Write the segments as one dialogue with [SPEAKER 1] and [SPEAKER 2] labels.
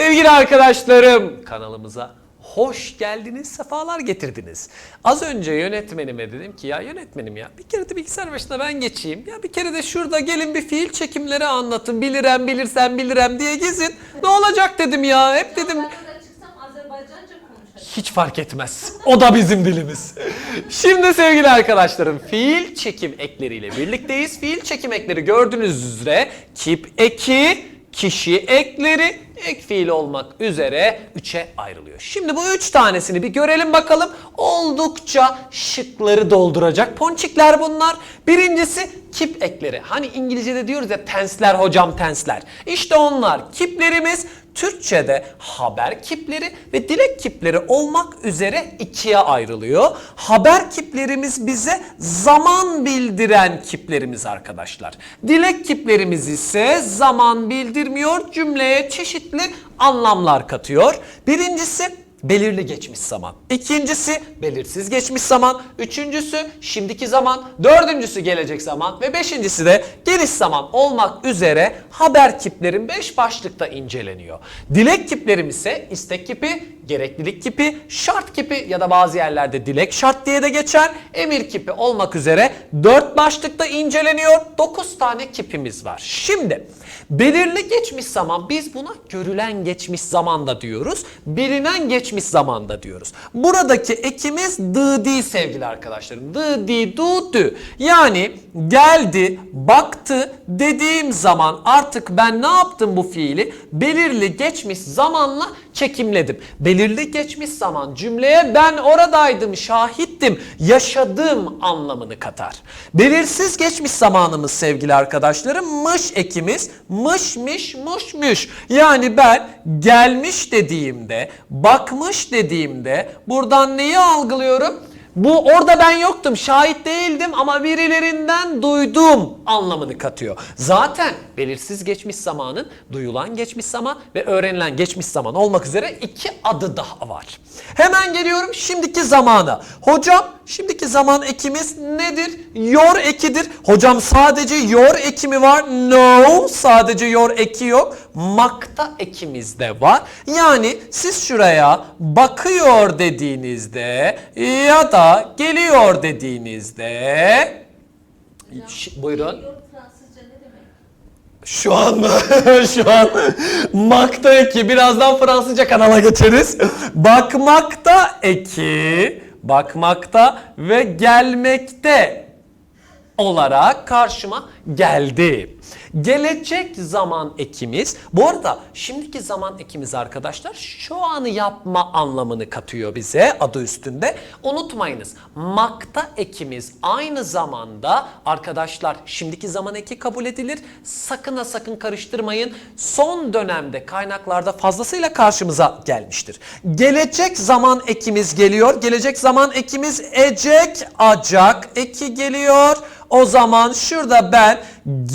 [SPEAKER 1] Sevgili arkadaşlarım kanalımıza hoş geldiniz, sefalar getirdiniz. Az önce yönetmenime dedim ki ya yönetmenim ya bir kere de bilgisayar başına ben geçeyim. Ya bir kere de şurada gelin bir fiil çekimleri anlatın. Bilirem, bilirsen bilirim diye gezin. Ne olacak dedim ya. Hep dedim
[SPEAKER 2] Ben burada çıksam Azerbaycanca konuşacağım.
[SPEAKER 1] hiç fark etmez. O da bizim dilimiz. Şimdi sevgili arkadaşlarım fiil çekim ekleriyle birlikteyiz. Fiil çekim ekleri gördüğünüz üzere kip eki, kişi ekleri, ek fiil olmak üzere üçe ayrılıyor. Şimdi bu üç tanesini bir görelim bakalım. Oldukça şıkları dolduracak ponçikler bunlar. Birincisi kip ekleri. Hani İngilizce'de diyoruz ya tensler hocam tensler. İşte onlar kiplerimiz Türkçe'de haber kipleri ve dilek kipleri olmak üzere ikiye ayrılıyor. Haber kiplerimiz bize zaman bildiren kiplerimiz arkadaşlar. Dilek kiplerimiz ise zaman bildirmiyor, cümleye çeşitli anlamlar katıyor. Birincisi belirli geçmiş zaman. İkincisi belirsiz geçmiş zaman. Üçüncüsü şimdiki zaman. Dördüncüsü gelecek zaman. Ve beşincisi de geniş zaman olmak üzere haber kiplerin beş başlıkta inceleniyor. Dilek kiplerim ise istek kipi, gereklilik kipi, şart kipi ya da bazı yerlerde dilek şart diye de geçer. Emir kipi olmak üzere dört başlıkta inceleniyor. Dokuz tane kipimiz var. Şimdi belirli geçmiş zaman biz buna görülen geçmiş zamanda diyoruz. Bilinen geçmiş zamanda diyoruz. Buradaki ekimiz dı sevgili arkadaşlarım. Dı di. Yani geldi, baktı dediğim zaman artık ben ne yaptım bu fiili? Belirli geçmiş zamanla çekimledim. Belirli geçmiş zaman cümleye ben oradaydım, şahittim, yaşadım anlamını katar. Belirsiz geçmiş zamanımız sevgili arkadaşlarım mış ekimiz mış miş muş müş. Yani ben gelmiş dediğimde, bakmış dediğimde buradan neyi algılıyorum? Bu orada ben yoktum, şahit değildim ama birilerinden duydum anlamını katıyor. Zaten belirsiz geçmiş zamanın duyulan geçmiş zaman ve öğrenilen geçmiş zaman olmak üzere iki adı daha var. Hemen geliyorum şimdiki zamana. Hocam şimdiki zaman ekimiz nedir? Yor ekidir. Hocam sadece yor ekimi var. No sadece yor eki yok. Makta ekimiz de var. Yani siz şuraya bakıyor dediğinizde ya da geliyor dediğinizde Ş- buyurun. Şu an mı? Şu an makta eki. Birazdan Fransızca kanala geçeriz. Bakmakta eki, bakmakta ve gelmekte olarak karşıma geldi. Gelecek zaman ekimiz, bu arada şimdiki zaman ekimiz arkadaşlar şu anı yapma anlamını katıyor bize adı üstünde. Unutmayınız makta ekimiz aynı zamanda arkadaşlar şimdiki zaman eki kabul edilir. Sakın ha sakın karıştırmayın. Son dönemde kaynaklarda fazlasıyla karşımıza gelmiştir. Gelecek zaman ekimiz geliyor. Gelecek zaman ekimiz ecek, acak eki geliyor. O zaman şurada ben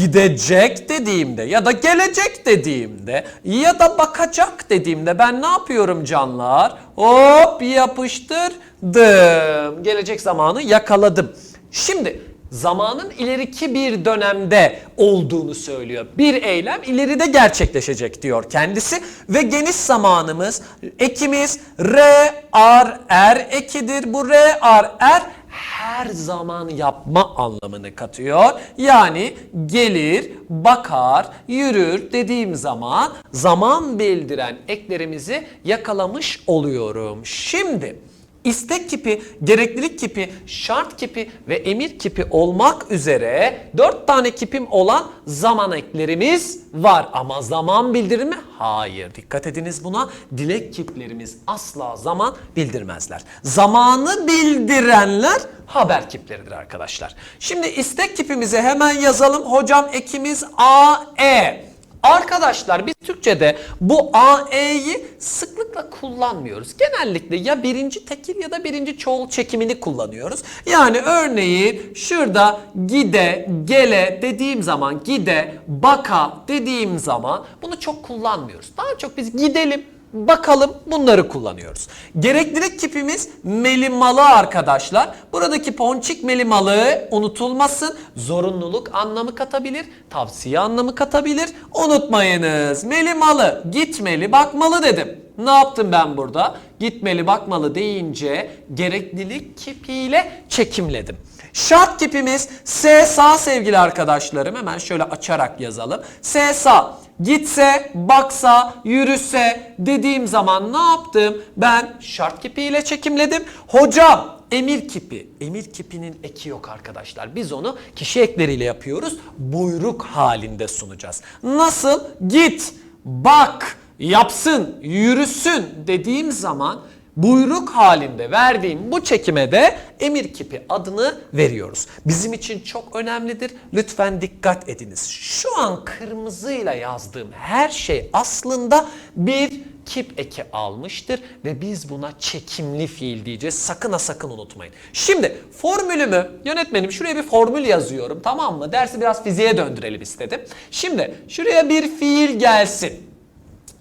[SPEAKER 1] gidecek dediğimde ya da gelecek dediğimde ya da bakacak dediğimde ben ne yapıyorum canlar? Hop yapıştırdım. Gelecek zamanı yakaladım. Şimdi zamanın ileriki bir dönemde olduğunu söylüyor. Bir eylem ileride gerçekleşecek diyor kendisi ve geniş zamanımız ekimiz re ar er ekidir. Bu re ar er her zaman yapma anlamını katıyor. Yani gelir, bakar, yürür dediğim zaman zaman bildiren eklerimizi yakalamış oluyorum. Şimdi İstek kipi, gereklilik kipi, şart kipi ve emir kipi olmak üzere dört tane kipim olan zaman eklerimiz var. Ama zaman bildirir mi? Hayır. Dikkat ediniz buna. Dilek kiplerimiz asla zaman bildirmezler. Zamanı bildirenler haber kipleridir arkadaşlar. Şimdi istek kipimize hemen yazalım. Hocam ekimiz A, E. Arkadaşlar biz Türkçe'de bu AE'yi sıklıkla kullanmıyoruz. Genellikle ya birinci tekil ya da birinci çoğul çekimini kullanıyoruz. Yani örneğin şurada gide, gele dediğim zaman gide, baka dediğim zaman bunu çok kullanmıyoruz. Daha çok biz gidelim, Bakalım bunları kullanıyoruz. Gereklilik kipimiz melimalı arkadaşlar. Buradaki ponçik melimalı unutulmasın. Zorunluluk anlamı katabilir, tavsiye anlamı katabilir. Unutmayınız. Melimalı, gitmeli, bakmalı dedim. Ne yaptım ben burada? Gitmeli, bakmalı deyince gereklilik kipiyle çekimledim. Şart kipimiz S sağ sevgili arkadaşlarım. Hemen şöyle açarak yazalım. S sağ. Gitse, baksa, yürüse dediğim zaman ne yaptım? Ben şart kipiyle çekimledim. Hocam emir kipi. Emir kipinin eki yok arkadaşlar. Biz onu kişi ekleriyle yapıyoruz. Buyruk halinde sunacağız. Nasıl? Git, bak, yapsın, yürüsün dediğim zaman buyruk halinde verdiğim bu çekime de emir kipi adını veriyoruz. Bizim için çok önemlidir. Lütfen dikkat ediniz. Şu an kırmızıyla yazdığım her şey aslında bir kip eki almıştır ve biz buna çekimli fiil diyeceğiz. Sakın ha sakın unutmayın. Şimdi formülümü yönetmenim şuraya bir formül yazıyorum tamam mı? Dersi biraz fiziğe döndürelim istedim. Şimdi şuraya bir fiil gelsin.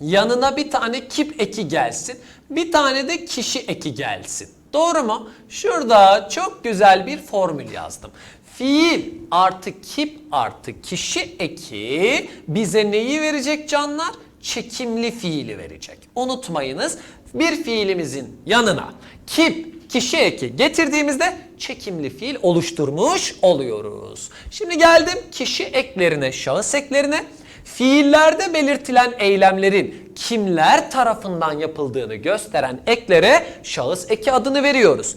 [SPEAKER 1] Yanına bir tane kip eki gelsin. Bir tane de kişi eki gelsin. Doğru mu? Şurada çok güzel bir formül yazdım. Fiil artı kip artı kişi eki bize neyi verecek canlar? Çekimli fiili verecek. Unutmayınız bir fiilimizin yanına kip, kişi eki getirdiğimizde çekimli fiil oluşturmuş oluyoruz. Şimdi geldim kişi eklerine, şahıs eklerine. Fiillerde belirtilen eylemlerin kimler tarafından yapıldığını gösteren eklere şahıs eki adını veriyoruz.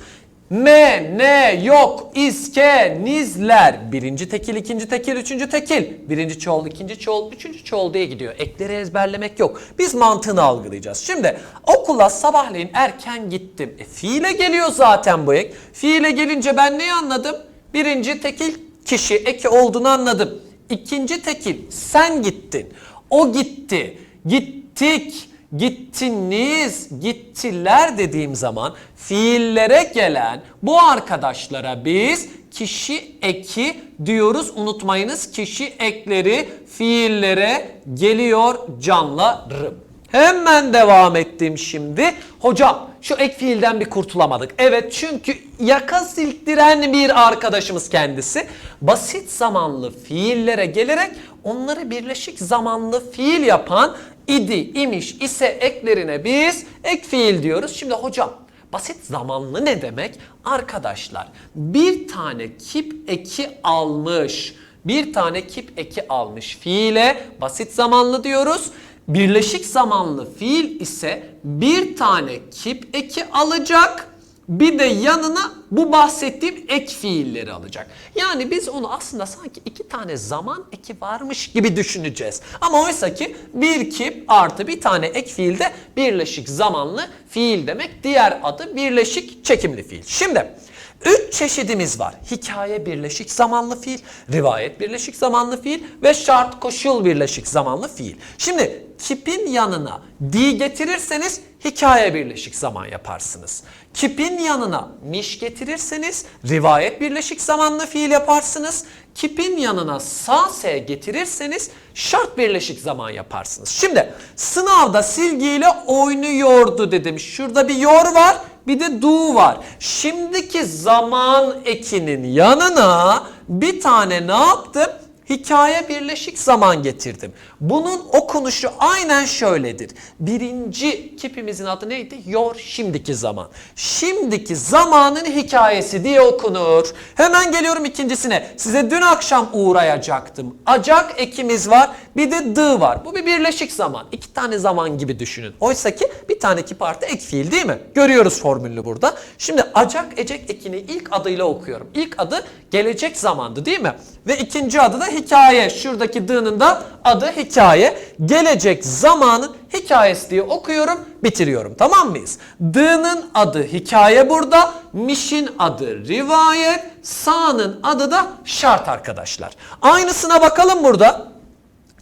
[SPEAKER 1] Me, ne, yok, iske, nizler. Birinci tekil, ikinci tekil, üçüncü tekil. Birinci çoğul, ikinci çoğul, üçüncü çoğul diye gidiyor. Ekleri ezberlemek yok. Biz mantığını algılayacağız. Şimdi okula sabahleyin erken gittim. E, fiile geliyor zaten bu ek. Fiile gelince ben neyi anladım? Birinci tekil kişi eki olduğunu anladım. İkinci tekil sen gittin. O gitti. Gittik. Gittiniz, gittiler dediğim zaman fiillere gelen bu arkadaşlara biz kişi eki diyoruz. Unutmayınız kişi ekleri fiillere geliyor canlarım. Hemen devam ettim şimdi. Hocam şu ek fiilden bir kurtulamadık. Evet çünkü yaka silktiren bir arkadaşımız kendisi. Basit zamanlı fiillere gelerek onları birleşik zamanlı fiil yapan idi, imiş, ise eklerine biz ek fiil diyoruz. Şimdi hocam Basit zamanlı ne demek? Arkadaşlar bir tane kip eki almış. Bir tane kip eki almış fiile basit zamanlı diyoruz. Birleşik zamanlı fiil ise bir tane kip eki alacak. Bir de yanına bu bahsettiğim ek fiilleri alacak. Yani biz onu aslında sanki iki tane zaman eki varmış gibi düşüneceğiz. Ama oysa ki bir kip artı bir tane ek fiil de birleşik zamanlı fiil demek. Diğer adı birleşik çekimli fiil. Şimdi Üç çeşidimiz var. Hikaye birleşik zamanlı fiil, rivayet birleşik zamanlı fiil ve şart koşul birleşik zamanlı fiil. Şimdi kipin yanına di getirirseniz hikaye birleşik zaman yaparsınız. Kipin yanına miş getirirseniz rivayet birleşik zamanlı fiil yaparsınız. Kipin yanına sa se getirirseniz şart birleşik zaman yaparsınız. Şimdi sınavda silgiyle oynuyordu dedim. Şurada bir yor var bir de do var. Şimdiki zaman ekinin yanına bir tane ne yaptım? Hikaye birleşik zaman getirdim. Bunun okunuşu aynen şöyledir. Birinci kipimizin adı neydi? Yor şimdiki zaman. Şimdiki zamanın hikayesi diye okunur. Hemen geliyorum ikincisine. Size dün akşam uğrayacaktım. Acak ekimiz var bir de dı var. Bu bir birleşik zaman. İki tane zaman gibi düşünün. Oysa ki bir tane kip artı ek fiil değil mi? Görüyoruz formülünü burada. Şimdi acak ecek ekini ilk adıyla okuyorum. İlk adı gelecek zamandı değil mi? Ve ikinci adı da hikaye. Şuradaki dığının da adı hikaye. Gelecek zamanın hikayesi diye okuyorum, bitiriyorum. Tamam mıyız? Dığının adı hikaye burada, mişin adı rivayet, sağının adı da şart arkadaşlar. Aynısına bakalım burada.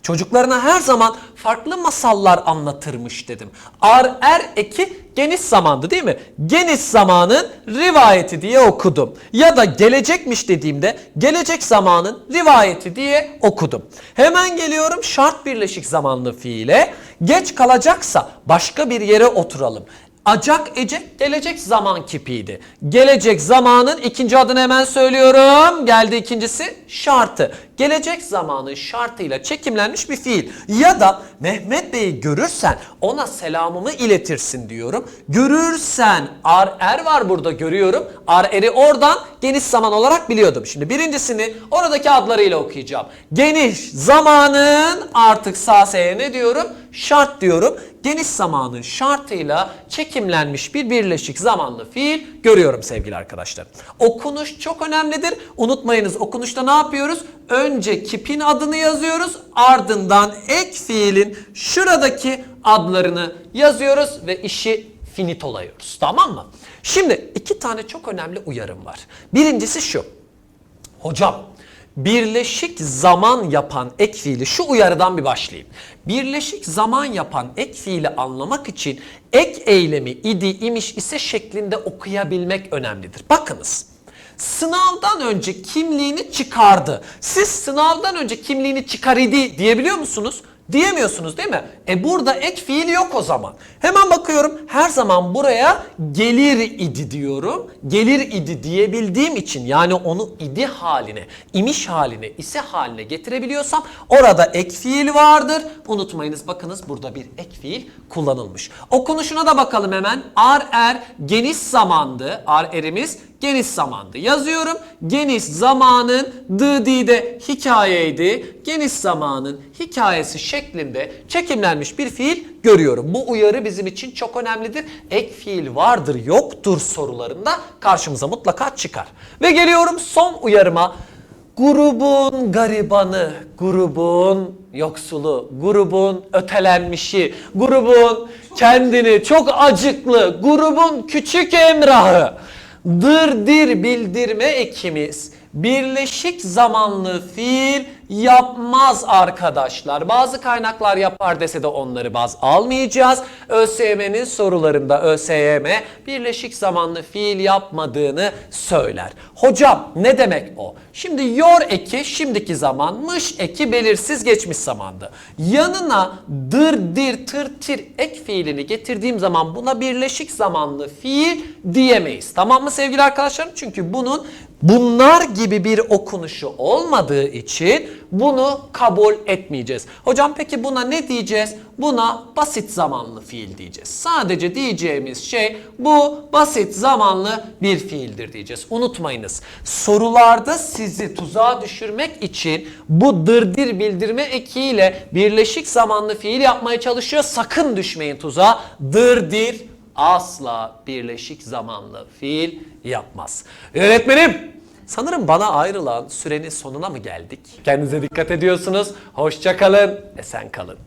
[SPEAKER 1] Çocuklarına her zaman farklı masallar anlatırmış dedim. Ar er eki geniş zamandı değil mi? Geniş zamanın rivayeti diye okudum. Ya da gelecekmiş dediğimde gelecek zamanın rivayeti diye okudum. Hemen geliyorum şart birleşik zamanlı fiile. Geç kalacaksa başka bir yere oturalım. Acak ecek gelecek zaman kipiydi. Gelecek zamanın ikinci adını hemen söylüyorum. Geldi ikincisi şartı. Gelecek zamanın şartıyla çekimlenmiş bir fiil. Ya da Mehmet Bey'i görürsen ona selamımı iletirsin diyorum. Görürsen ar er var burada görüyorum. Ar eri oradan geniş zaman olarak biliyordum. Şimdi birincisini oradaki adlarıyla okuyacağım. Geniş zamanın artık sağ S'ye ne diyorum? Şart diyorum. Geniş zamanın şartıyla çekimlenmiş bir birleşik zamanlı fiil görüyorum sevgili arkadaşlar. Okunuş çok önemlidir. Unutmayınız okunuşta ne yapıyoruz? Önce kipin adını yazıyoruz. Ardından ek fiilin şuradaki adlarını yazıyoruz ve işi finitolayıyoruz. Tamam mı? Şimdi iki tane çok önemli uyarım var. Birincisi şu. Hocam birleşik zaman yapan ek fiili şu uyarıdan bir başlayayım. Birleşik zaman yapan ek fiili anlamak için ek eylemi idi imiş ise şeklinde okuyabilmek önemlidir. Bakınız. Sınavdan önce kimliğini çıkardı. Siz sınavdan önce kimliğini çıkar idi diyebiliyor musunuz? Diyemiyorsunuz değil mi? E burada ek fiil yok o zaman. Hemen bakıyorum her zaman buraya gelir idi diyorum. Gelir idi diyebildiğim için yani onu idi haline, imiş haline, ise haline getirebiliyorsam orada ek fiil vardır. Unutmayınız bakınız burada bir ek fiil kullanılmış. Okunuşuna da bakalım hemen. Ar er geniş zamandı. Ar erimiz geniş zamandı. Yazıyorum. Geniş zamanın dıdide hikayeydi. Geniş zamanın hikayesi şeklinde çekimlenmiş bir fiil görüyorum. Bu uyarı bizim için çok önemlidir. Ek fiil vardır yoktur sorularında karşımıza mutlaka çıkar. Ve geliyorum son uyarıma. Grubun garibanı, grubun yoksulu, grubun ötelenmişi, grubun kendini çok acıklı, grubun küçük emrahı. Dırdir bildirme ekimiz birleşik zamanlı fiil yapmaz arkadaşlar. Bazı kaynaklar yapar dese de onları baz almayacağız. ÖSYM'nin sorularında ÖSYM birleşik zamanlı fiil yapmadığını söyler. Hocam ne demek o? Şimdi yor eki şimdiki zaman, mış eki belirsiz geçmiş zamandı. Yanına dır, dir, tır, tir ek fiilini getirdiğim zaman buna birleşik zamanlı fiil diyemeyiz. Tamam mı sevgili arkadaşlarım? Çünkü bunun bunlar gibi bir okunuşu olmadığı için bunu kabul etmeyeceğiz. Hocam peki buna ne diyeceğiz? Buna basit zamanlı fiil diyeceğiz. Sadece diyeceğimiz şey bu basit zamanlı bir fiildir diyeceğiz. Unutmayınız. Sorularda sizi tuzağa düşürmek için bu dırdir bildirme ekiyle birleşik zamanlı fiil yapmaya çalışıyor. Sakın düşmeyin tuzağa. Dırdir asla birleşik zamanlı fiil yapmaz. Öğretmenim sanırım bana ayrılan sürenin sonuna mı geldik? Kendinize dikkat ediyorsunuz. Hoşça kalın, esen kalın.